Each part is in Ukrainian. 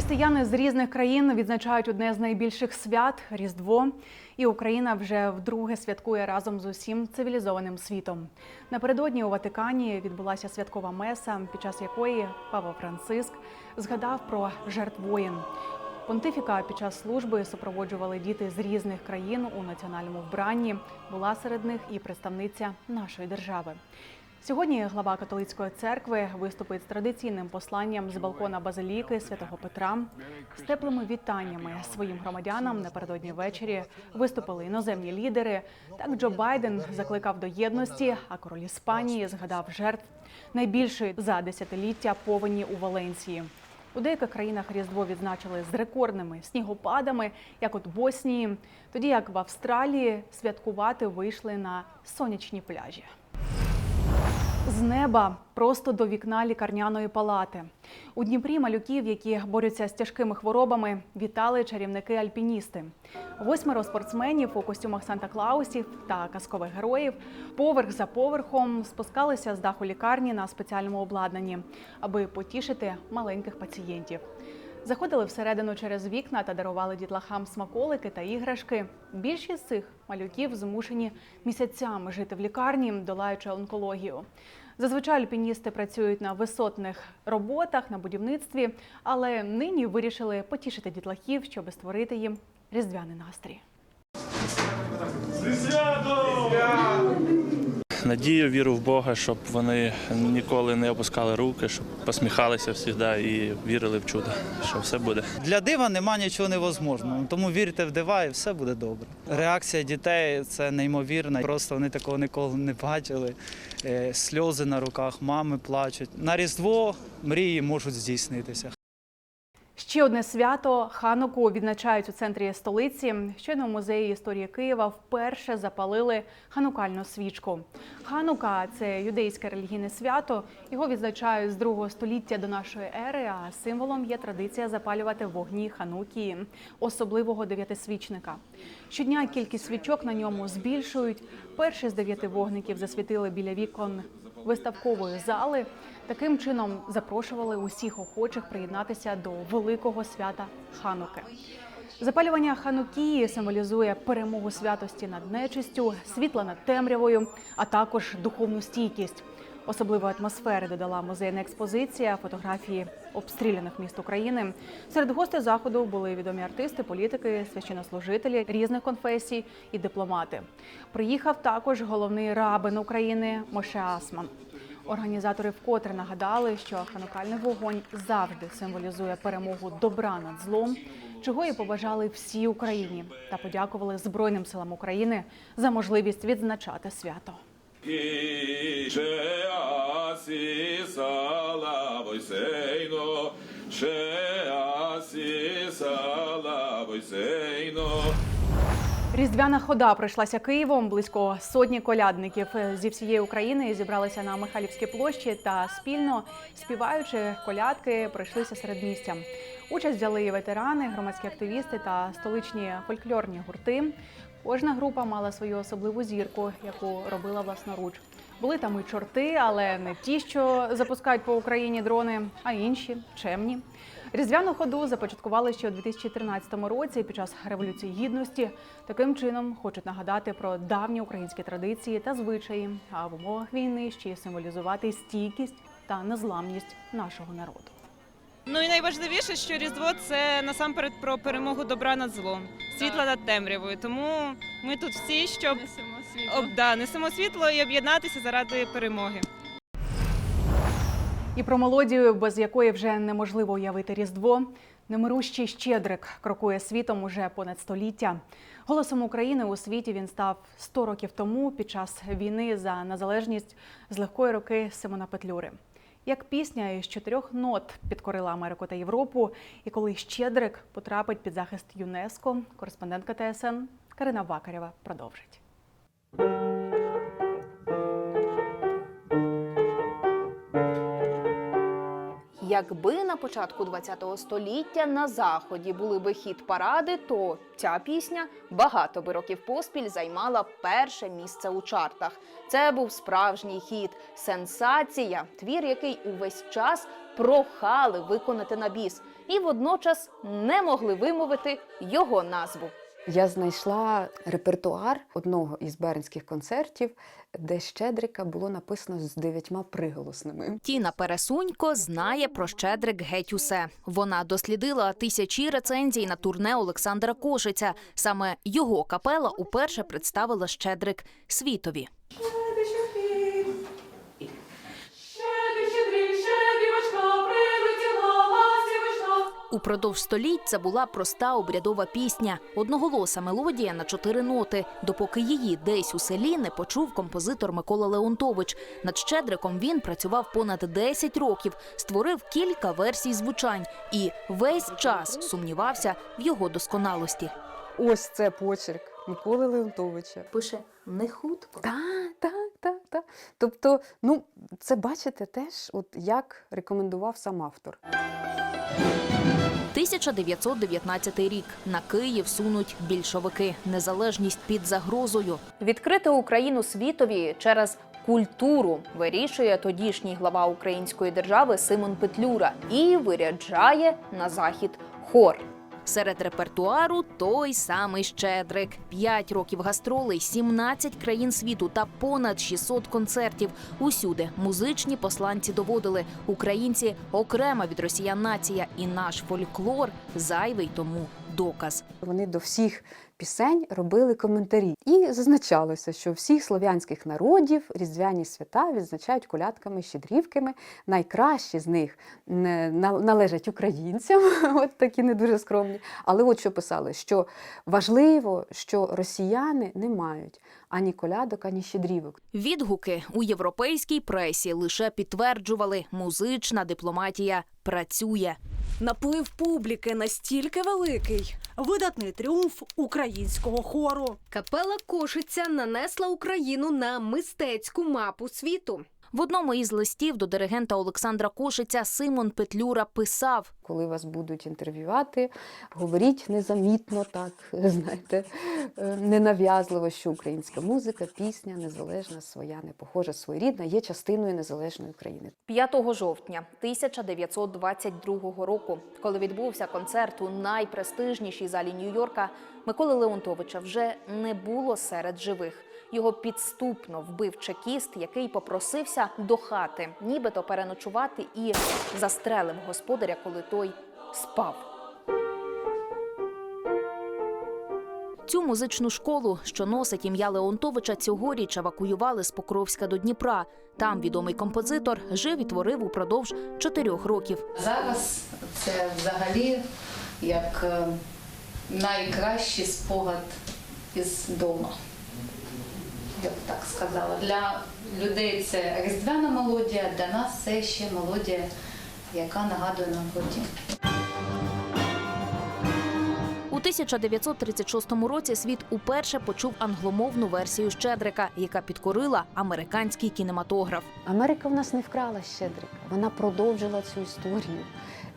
Християни з різних країн відзначають одне з найбільших свят Різдво. І Україна вже вдруге святкує разом з усім цивілізованим світом. Напередодні у Ватикані відбулася святкова меса, під час якої Павло Франциск згадав про жертв воїн. Понтифіка під час служби супроводжували діти з різних країн у національному вбранні. Була серед них і представниця нашої держави. Сьогодні глава католицької церкви виступить з традиційним посланням з балкона базиліки святого Петра з теплими вітаннями своїм громадянам напередодні ввечері виступили іноземні лідери. Так Джо Байден закликав до єдності, а король Іспанії згадав жертв найбільшої за десятиліття повені у Валенсії. У деяких країнах Різдво відзначили з рекордними снігопадами, як от Боснії, тоді як в Австралії святкувати вийшли на сонячні пляжі. З неба просто до вікна лікарняної палати. У Дніпрі малюків, які борються з тяжкими хворобами, вітали чарівники-альпіністи. Восьмеро спортсменів у костюмах Санта-Клаусів та казкових героїв поверх за поверхом спускалися з даху лікарні на спеціальному обладнанні, аби потішити маленьких пацієнтів. Заходили всередину через вікна та дарували дітлахам смаколики та іграшки. Більшість з цих малюків змушені місяцями жити в лікарні, долаючи онкологію. Зазвичай альпіністи працюють на висотних роботах на будівництві, але нині вирішили потішити дітлахів, щоб створити їм різдвяний настрій. Надію, віру в Бога, щоб вони ніколи не опускали руки, щоб посміхалися завжди і вірили в чудо, що все буде. Для дива нема нічого невозможного, тому вірте в дива і все буде добре. Реакція дітей це неймовірна. Просто вони такого ніколи не бачили. Е, Сльози на руках, мами плачуть. На Різдво мрії можуть здійснитися. Ще одне свято Хануку відзначають у центрі столиці. Щойно в музеї історії Києва вперше запалили ханукальну свічку. Ханука це юдейське релігійне свято. Його відзначають з другого століття до нашої ери. А символом є традиція запалювати вогні ханукі, особливого дев'ятисвічника. Щодня кількість свічок на ньому збільшують. Перші з дев'яти вогників засвітили біля вікон виставкової зали. Таким чином запрошували усіх охочих приєднатися до великого свята Хануки. Запалювання Ханукії символізує перемогу святості над нечистю, світла над темрявою, а також духовну стійкість. Особливої атмосфери додала музейна експозиція, фотографії обстріляних міст України. Серед гостей заходу були відомі артисти, політики, священнослужителі різних конфесій і дипломати. Приїхав також головний рабин України Моше Асман. Організатори вкотре нагадали, що ханукальний вогонь завжди символізує перемогу добра над злом, чого і побажали всій Україні, та подякували Збройним силам України за можливість відзначати свято. Sheasi salavoiseino, Sheasi salavoiseino. Різдвяна хода пройшлася Києвом. Близько сотні колядників зі всієї України зібралися на Михайлівській площі та спільно співаючи колядки, пройшлися серед місця. Участь взяли і ветерани, громадські активісти та столичні фольклорні гурти. Кожна група мала свою особливу зірку, яку робила власноруч. Були там і чорти, але не ті, що запускають по Україні дрони, а інші чемні. Різдвяну ходу започаткували ще у 2013 році під час революції гідності. Таким чином хочуть нагадати про давні українські традиції та звичаї, а в умовах війни ще й символізувати стійкість та незламність нашого народу. Ну і найважливіше, що Різдво це насамперед про перемогу добра над злом, світла над темрявою. Тому ми тут всі, щоб Несемо світло. об, да, несемо світло і об'єднатися заради перемоги. І про мелодію, без якої вже неможливо уявити Різдво. Немирущий Щедрик крокує світом уже понад століття. Голосом України у світі він став 100 років тому під час війни за незалежність з легкої руки Симона Петлюри. Як пісня із чотирьох нот підкорила Америку та Європу, і коли Щедрик потрапить під захист ЮНЕСКО, кореспондентка ТСН Карина Вакарєва продовжить. Якби на початку ХХ століття на заході були би хіт паради, то ця пісня багато би років поспіль займала перше місце у чартах. Це був справжній хіт, сенсація, твір, який увесь час прохали виконати на біс. і водночас не могли вимовити його назву. Я знайшла репертуар одного із бернських концертів, де Щедрика було написано з дев'ятьма приголосними. Тіна Пересунько знає про Щедрик геть усе. Вона дослідила тисячі рецензій на турне Олександра Кошиця. Саме його капела уперше представила Щедрик світові. Упродовж століть це була проста обрядова пісня, одноголоса мелодія на чотири ноти, допоки її десь у селі не почув композитор Микола Леонтович. Над Щедриком він працював понад 10 років, створив кілька версій звучань і весь час сумнівався в його досконалості. Ось це почерк Миколи Леонтовича. Пише не хутко. Так, так, так, так. Тобто, ну, це бачите теж, от як рекомендував сам автор. 1919 рік на Київ сунуть більшовики. Незалежність під загрозою. Відкрити Україну світові через культуру вирішує тодішній глава української держави Симон Петлюра і виряджає на захід хор. Серед репертуару той самий Щедрик. П'ять років гастролей, 17 країн світу та понад 600 концертів. Усюди музичні посланці доводили українці окрема від росіян нація, і наш фольклор зайвий тому доказ. Вони до всіх пісень робили коментарі. І зазначалося, що всіх слов'янських народів різдвяні свята відзначають колядками, щедрівками. Найкращі з них не- належать українцям, от такі не дуже скромні. Але от що писали, що важливо, що росіяни не мають ані колядок, ані щедрівок. Відгуки у європейській пресі лише підтверджували, музична дипломатія працює. Наплив публіки настільки великий. Видатний тріумф українського хору. Капела Кошиця нанесла Україну на мистецьку мапу світу. В одному із листів до диригента Олександра Кошиця Симон Петлюра писав: Коли вас будуть інтерв'ювати, говоріть незамітно, так знаєте, е, ненав'язливо, що українська музика, пісня незалежна, своя, не похожа, своєрідна, є частиною незалежної України. 5 жовтня 1922 року, коли відбувся концерт у найпрестижнішій залі Нью-Йорка, Миколи Леонтовича вже не було серед живих. Його підступно вбив чекіст, який попросився до хати, нібито переночувати і застрелив господаря, коли той спав. Цю музичну школу, що носить ім'я Леонтовича, цьогоріч евакуювали з Покровська до Дніпра. Там відомий композитор жив і творив упродовж чотирьох років. Зараз це взагалі як е, найкращий спогад із дому. Я б так сказала. Для людей це різдвяна мелодія, для нас це ще мелодія, яка нагадує нам про дім. У 1936 році світ уперше почув англомовну версію Щедрика, яка підкорила американський кінематограф. Америка в нас не вкрала щедрика, вона продовжила цю історію,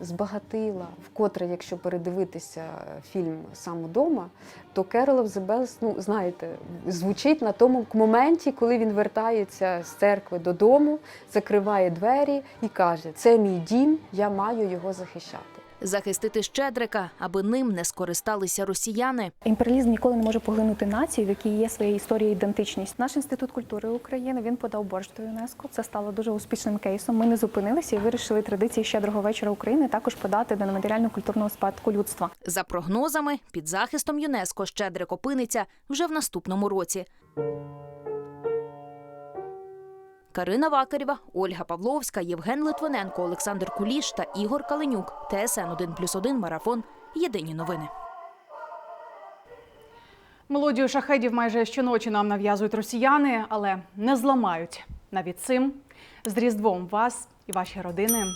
збагатила. Вкотре, якщо передивитися фільм Сам удома, то Керол Зебес, ну знаєте, звучить на тому моменті, коли він вертається з церкви додому, закриває двері і каже: Це мій дім, я маю його захищати. Захистити Щедрика, аби ним не скористалися росіяни. Імперіалізм ніколи не може поглинути націю, в якій є своя історія і ідентичність. Наш інститут культури України він подав борг до ЮНЕСКО. Це стало дуже успішним кейсом. Ми не зупинилися і вирішили традиції щедрого вечора України також подати до нематеріально-культурного спадку людства. За прогнозами, під захистом ЮНЕСКО Щедрик опиниться вже в наступному році. Карина Вакарєва, Ольга Павловська, Євген Литвиненко, Олександр Куліш та Ігор Каленюк. ТСН 1+,1 Марафон. Єдині новини. Мелодію шахедів майже щоночі нам нав'язують росіяни, але не зламають навіть цим. З Різдвом вас і ваші родини.